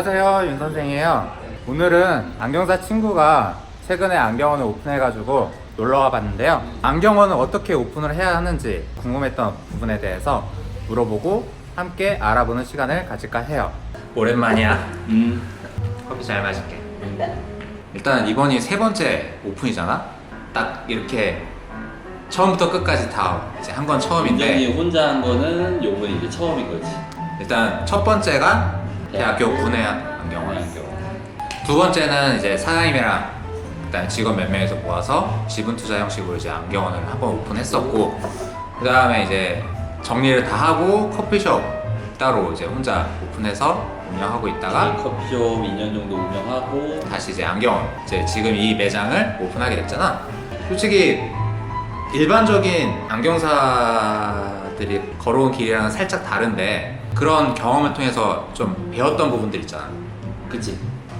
안녕하세요 윤 선생이에요. 오늘은 안경사 친구가 최근에 안경원을 오픈해가지고 놀러와 봤는데요. 안경원을 어떻게 오픈을 해야 하는지 궁금했던 부분에 대해서 물어보고 함께 알아보는 시간을 가질까 해요. 오랜만이야. 음. 커피 잘 마실게. 일단 이번이 세 번째 오픈이잖아? 딱 이렇게 처음부터 끝까지 다 이제 한 건 처음인데 민정이 혼자 한 거는 요번이 이제 처음인 거지. 일단 첫 번째가 대학교 군의 안경원 두 번째는 이제 사장님이랑 일단 직원 몇 명에서 모아서 지분 투자 형식으로 이제 안경원을 한 번 오픈했었고 그 다음에 이제 정리를 다 하고 커피숍 따로 이제 혼자 오픈해서 운영하고 있다가 커피숍 2년 정도 운영하고 다시 이제 안경원 이제 지금 이 매장을 오픈하게 됐잖아. 솔직히 일반적인 안경사 들이 걸어온 길이랑은 살짝 다른데 그런 경험을 통해서 좀 배웠던 부분들 있잖아. 그치.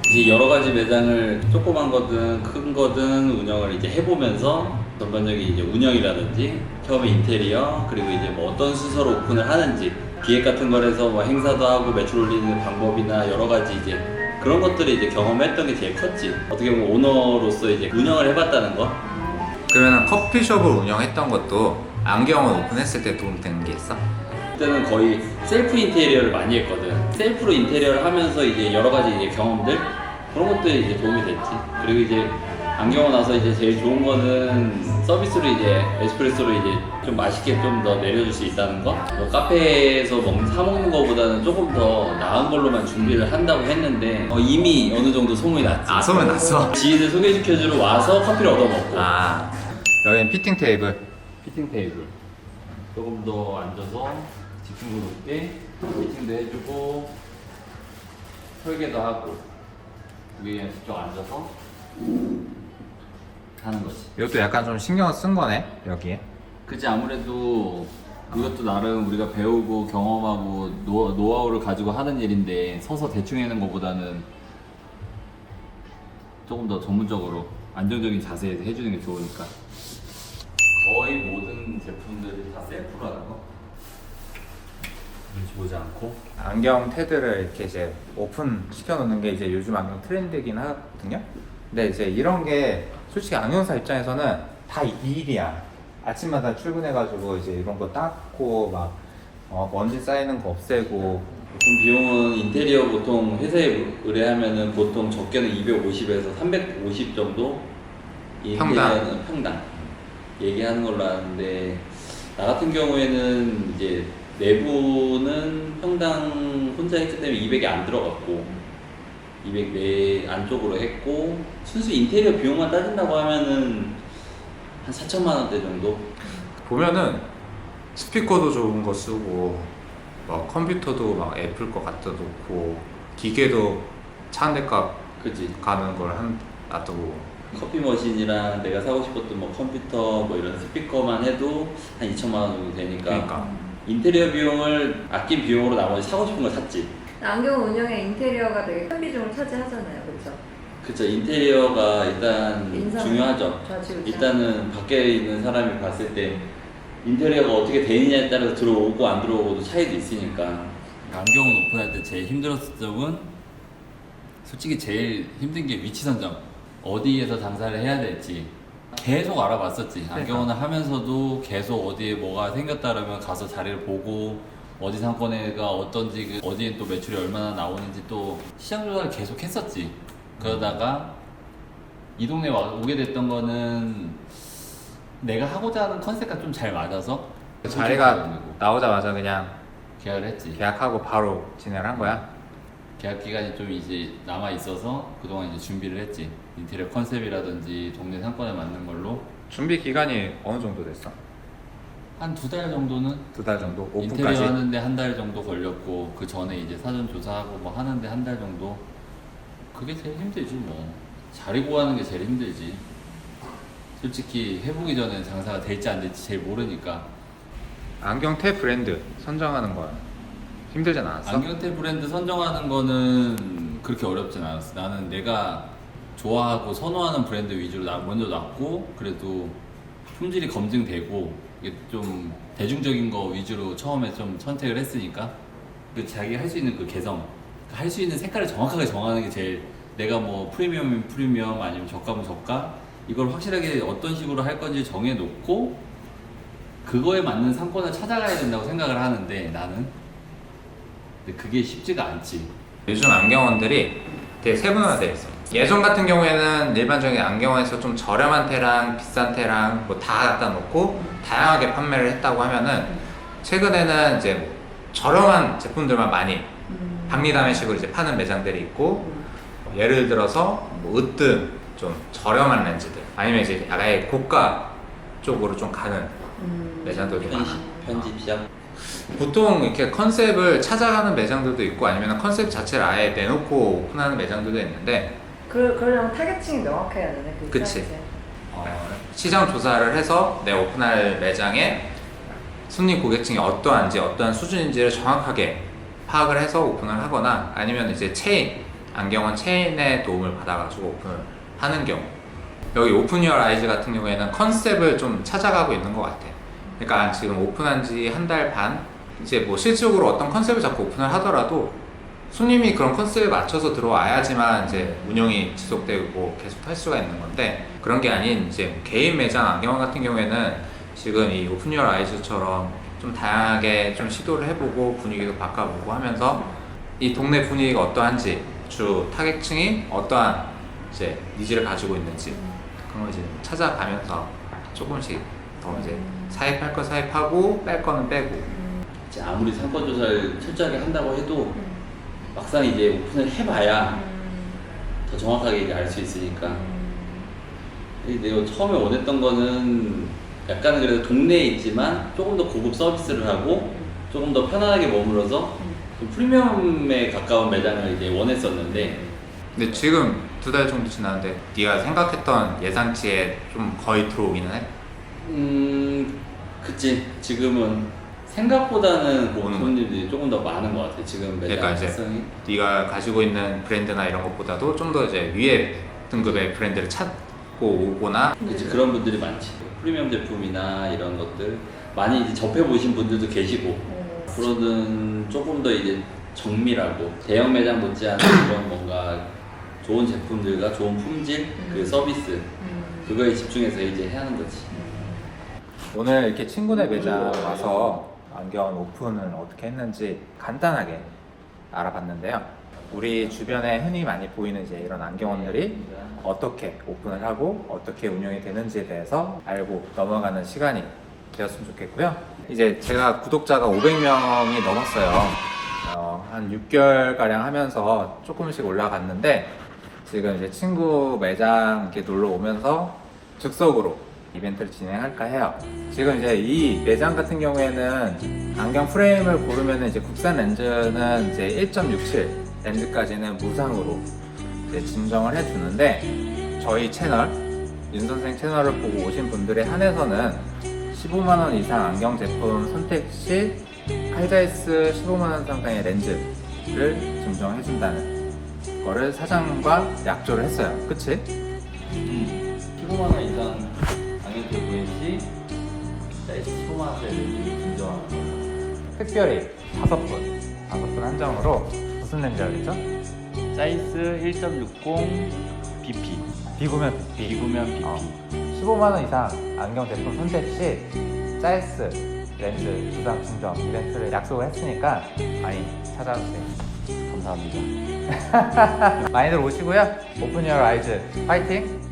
이제 여러 가지 매장을 조그만 거든 큰 거든 운영을 이제 해보면서 전반적인 이제 운영이라든지 처음에 인테리어 그리고 이제 뭐 어떤 순서로 오픈을 하는지 기획 같은 거에서 뭐 행사도 하고 매출 올리는 방법이나 여러 가지 이제 그런 것들을 이제 경험했던 게 제일 컸지. 어떻게 보면 오너로서 이제 운영을 해봤다는 거. 그러면 커피숍을 운영했던 것도 안경원 오픈했을 때 도움 되는 게 있어? 그때는 거의 셀프 인테리어를 많이 했거든. 셀프로 인테리어를 하면서 이제 여러 가지 이제 경험들 그런 것들이 이제 도움이 됐지. 그리고 이제 안경을 나서 이제 제일 좋은 거는 서비스로 이제 에스프레소로 이제 좀 맛있게 좀 더 내려줄 수 있다는 거. 뭐 카페에서 먹는 사 먹는 거보다는 조금 더 나은 걸로만 준비를 한다고 했는데 어, 이미 어느 정도 소문이 났지. 아, 소문 났어? 지인을 소개시켜주러 와서 커피를 얻어 먹고. 아, 여기는 피팅 테이블. 피팅 테이블. 조금 더 앉아서 집중도 높게 피팅도 해주고 설계도 하고 위에 직접 앉아서 하는 거지. 이것도 약간 좀 신경 쓴 거네, 여기에. 그치 아무래도 이것도 나름 우리가 배우고 경험하고 노, 노하우를 가지고 하는 일인데 서서 대충 해는 것보다는 조금 더 전문적으로 안정적인 자세에서 해주는 게 좋으니까 거의 모든 제품들이 다 셀프라는 거 눈치 보지 않고 안경 테드를 이렇게 이제 오픈 시켜놓는 게 이제 요즘 안경 트렌드이긴 하거든요. 근데 이제 이런 게 솔직히 안경사 입장에서는 다이 일이야. 아침마다 출근해가지고 이제 이런 거 닦고 막 어, 먼지 쌓이는 거 없애고 보통 비용은 인테리어 보통 회사에 의뢰하면은 보통 적게는 250에서 350 정도 평당. 얘기하는- 평당 얘기하는 걸로 아는데 나 같은 경우에는 이제 내부는 평당 혼자 했기 때문에 200이 안 들어갔고 200내 안쪽으로 했고 순수 인테리어 비용만 따진다고 하면은 한 4천만 원대 정도? 보면은 스피커도 좋은 거 쓰고 뭐 컴퓨터도 막 애플 거 갖다 놓고 기계도 차한 대값 그치. 가는 걸 한 놔두고 커피 머신이랑 내가 사고 싶었던 뭐 컴퓨터 뭐 이런 스피커만 해도 한 2천만 원 정도 되니까 그러니까. 인테리어 비용을 아낀 비용으로 나머지 사고 싶은 걸 샀지. 안경 운영의 인테리어가 되게 큰 비중을 차지하잖아요, 그렇죠? 그쵸. 인테리어가 일단 인상 중요하죠. 좌지우지. 일단은 밖에 있는 사람이 봤을 때 인테리어가 어떻게 되느냐에 따라서 들어오고 안 들어오고도 차이도 있으니까. 안경은 오픈할 때 제일 힘들었을 점은 솔직히 제일 힘든 게 위치 선정 어디에서 장사를 해야 될지 계속 알아봤었지. 안경원을 하면서도 계속 어디에 뭐가 생겼다 그러면 가서 자리를 보고 어디 상권에가 어떤지 그 어디에 또 매출이 얼마나 나오는지 또 시장 조사를 계속 했었지. 그러다가 이 동네 와 오게 됐던 거는 내가 하고자 하는 컨셉과 좀 잘 맞아서 자리가 나오자마자 그냥 계약을 했지. 계약하고 바로 진행을 한 거야. 계약 기간이 좀 이제 남아 있어서 그동안 이제 준비를 했지 인테리어 컨셉이라든지 동네 상권에 맞는 걸로 준비 기간이 어느 정도 됐어? 한 두 달 정도는 두 달 정도? 인테리어 오픈까지? 하는데 한 달 정도 걸렸고 그 전에 이제 사전 조사하고 뭐 하는데 한 달 정도 그게 제일 힘들지 뭐 자리 구하는 게 제일 힘들지 솔직히 해보기 전에 장사가 될지 안 될지 제일 모르니까 안경테 브랜드 선정하는 거야. 힘들진 않았어? 안경테 브랜드 선정하는 거는 그렇게 어렵진 않았어. 나는 내가 좋아하고 선호하는 브랜드 위주로 나 먼저 놨고 그래도 품질이 검증되고 이게 좀 대중적인 거 위주로 처음에 좀 선택을 했으니까. 그 자기 할 수 있는 그 개성 할 수 있는 색깔을 정확하게 정하는 게 제일 내가 뭐 프리미엄이면 프리미엄 아니면 저가면 저가 이걸 확실하게 어떤 식으로 할 건지 정해놓고 그거에 맞는 상권을 찾아가야 된다고 생각을 하는데 나는. 근데 그게 쉽지가 않지. 요즘 안경원들이 되게 세분화되어 있어. 예전 같은 경우에는 일반적인 안경원에서 좀 저렴한 테랑 비싼 테랑 뭐 다 갖다 놓고 다양하게 판매를 했다고 하면은 최근에는 이제 뭐 저렴한 제품들만 많이 박리담회식으로 이제 파는 매장들이 있고 예를 들어서 뭐 으뜸 좀 저렴한 렌즈들 아니면 이제 아예 고가 쪽으로 좀 가는 매장들도 많아. 편집, 편집샵 보통 이렇게 컨셉을 찾아가는 매장들도 있고 아니면 컨셉 자체를 아예 내놓고 오픈하는 매장들도 있는데 그, 그러려면 타겟층이 명확해야 되네. 그 그치. 어, 시장 조사를 해서 내 오픈할 매장에 손님 고객층이 어떠한지 어떠한 수준인지를 정확하게 파악을 해서 오픈을 하거나 아니면 이제 체인 안경원 체인의 도움을 받아가지고 오픈을 하는 경우 여기 오픈 유얼 아이즈 같은 경우에는 컨셉을 좀 찾아가고 있는 것 같아 그러니까 지금 오픈한 지 한 달 반 이제 뭐 실질적으로 어떤 컨셉을 잡고 오픈을 하더라도 손님이 그런 컨셉에 맞춰서 들어와야지만 이제 운영이 지속되고 계속 할 수가 있는 건데 그런 게 아닌 이제 개인 매장 안경원 같은 경우에는 지금 이 오픈 유얼 아이즈처럼 좀 다양하게 좀 시도를 해보고 분위기도 바꿔보고 하면서 이 동네 분위기가 어떠한지 주 타겟층이 어떠한 이제 니즈를 가지고 있는지 그런 걸 이제 찾아가면서 조금씩 더 이제 사입할 거 사입하고 뺄 거는 빼고. 이제 아무리 상권 조사를 철저하게 한다고 해도 막상 이제 오픈을 해봐야 더 정확하게 이제 알 수 있으니까. 근데 내가 처음에 원했던 거는 약간은 그래도 동네에 있지만 조금 더 고급 서비스를 하고 조금 더 편안하게 머물러서 좀 프리미엄에 가까운 매장을 이제 원했었는데 근데 지금 두 달 정도 지났는데 네가 생각했던 예상치에 좀 거의 들어오기는 해? 음 그치. 지금은 생각보다는 오는 손님들이 조금 더 많은 것 같아 지금 매장 그러니까 이제 네가 가지고 있는 브랜드나 이런 것보다도 좀 더 이제 위에 등급의 브랜드를 찾고 오거나 그치 그런 분들이 많지 프리미엄 제품이나 이런 것들 많이 이제 접해 보신 분들도 계시고 음. 앞으로는 조금 더 이제 정밀하고 대형 매장 못지않은 그런 뭔가 좋은 제품들과 좋은 품질 그 음. 서비스 음. 그거에 집중해서 이제 해야 하는 거지 오늘 이렇게 친구네 매장 와서 안경 오픈을 어떻게 했는지 간단하게 알아봤는데요. 우리 주변에 흔히 많이 보이는 이제 이런 안경원들이 어떻게 오픈을 하고 어떻게 운영이 되는지에 대해서 알고 넘어가는 시간이 되었으면 좋겠고요. 이제 제가 구독자가 500명이 넘었어요. 어, 한 6개월 가량 하면서 조금씩 올라갔는데 지금 이제 친구 매장 이렇게 놀러 오면서 즉석으로 이벤트를 진행할까 해요. 지금 이제 이 매장 같은 경우에는 안경 프레임을 고르면 이제 국산 렌즈는 이제 1.67 렌즈까지는 무상으로 이제 진정을 해주는데 저희 채널 윤 선생 채널을 보고 오신 분들에 한해서는 15만 원 이상 안경 제품 선택 시 칼자이스 15만 원 상당의 렌즈를 증정해 준다는 거를 사장과 약조를 했어요. 그치? 15만 원 이상 사이즈 15만 원짜리 인정하는 거예요 특별히 다섯 분, 다섯 분 한정으로 무슨 렌즈라 그랬죠? 사이즈 1.60 BP 비구면 비. 비구면 BP 어. 15만 원 이상 안경 제품 선택 시 짜이스 렌즈 주상 증정 이벤트를 약속을 했으니까 많이 찾아주세요. 감사합니다 많이들 오시고요. 오픈 유어 아이즈 파이팅!